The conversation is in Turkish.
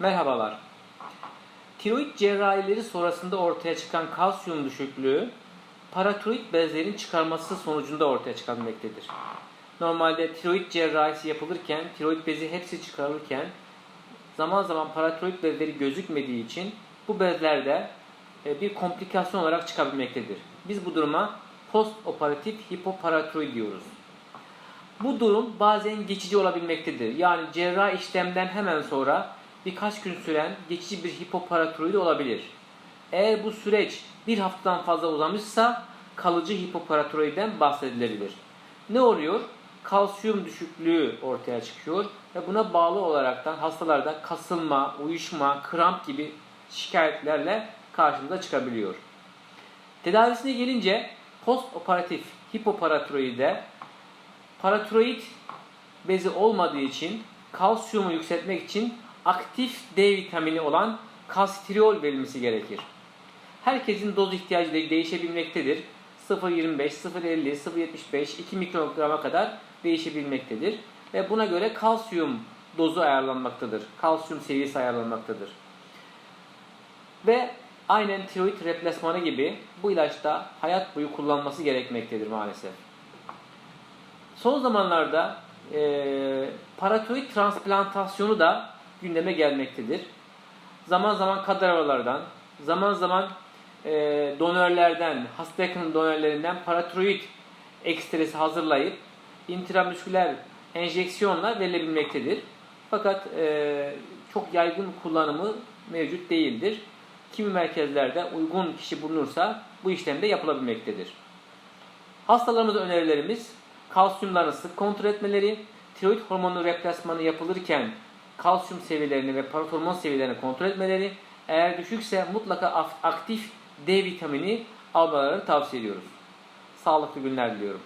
Merhabalar. Tiroid cerrahileri sonrasında ortaya çıkan kalsiyum düşüklüğü paratiroid bezlerin çıkarması sonucunda ortaya çıkabilmektedir. Normalde tiroid cerrahisi yapılırken, tiroid bezi hepsi çıkarılırken zaman zaman paratiroid bezleri gözükmediği için bu bezlerde e, bir komplikasyon olarak çıkabilmektedir. Biz bu duruma post operatif hipoparatiroid diyoruz. Bu durum bazen geçici olabilmektedir. Yani cerrah işlemden hemen sonra birkaç gün süren geçici bir hipoparatiroid olabilir. Eğer bu süreç bir haftadan fazla uzamışsa kalıcı hipoparatiroidden bahsedilebilir. Ne oluyor? Kalsiyum düşüklüğü ortaya çıkıyor ve buna bağlı olaraktan hastalarda kasılma, uyuşma, kramp gibi şikayetlerle karşımıza çıkabiliyor. Tedavisine gelince post operatif hipoparatiroide paratiroid bezi olmadığı için kalsiyumu yükseltmek için aktif D vitamini olan kalsitriol verilmesi gerekir. Herkesin doz ihtiyacı de değişebilmektedir. 0.25, 0.50, 0.75, 2 mikrograma kadar değişebilmektedir. Ve buna göre kalsiyum dozu ayarlanmaktadır. Kalsiyum seviyesi ayarlanmaktadır. Ve aynen tiroid replasmanı gibi bu ilaçta hayat boyu kullanması gerekmektedir maalesef. Son zamanlarda e, paratiroid transplantasyonu da gündeme gelmektedir. Zaman zaman kadavralardan, zaman zaman e, donörlerden, hasta yakın donörlerinden paratiroid ekstresi hazırlayıp intramüsküler enjeksiyonla verilebilmektedir. Fakat e, çok yaygın kullanımı mevcut değildir. Kimi merkezlerde uygun kişi bulunursa bu işlem de yapılabilmektedir. Hastalarımıza önerilerimiz kalsiyumlarını sık kontrol etmeleri, tiroid hormonu replasmanı yapılırken kalsiyum seviyelerini ve paratormon seviyelerini kontrol etmeleri, eğer düşükse mutlaka aktif D vitamini almalarını tavsiye ediyoruz. Sağlıklı günler diliyorum.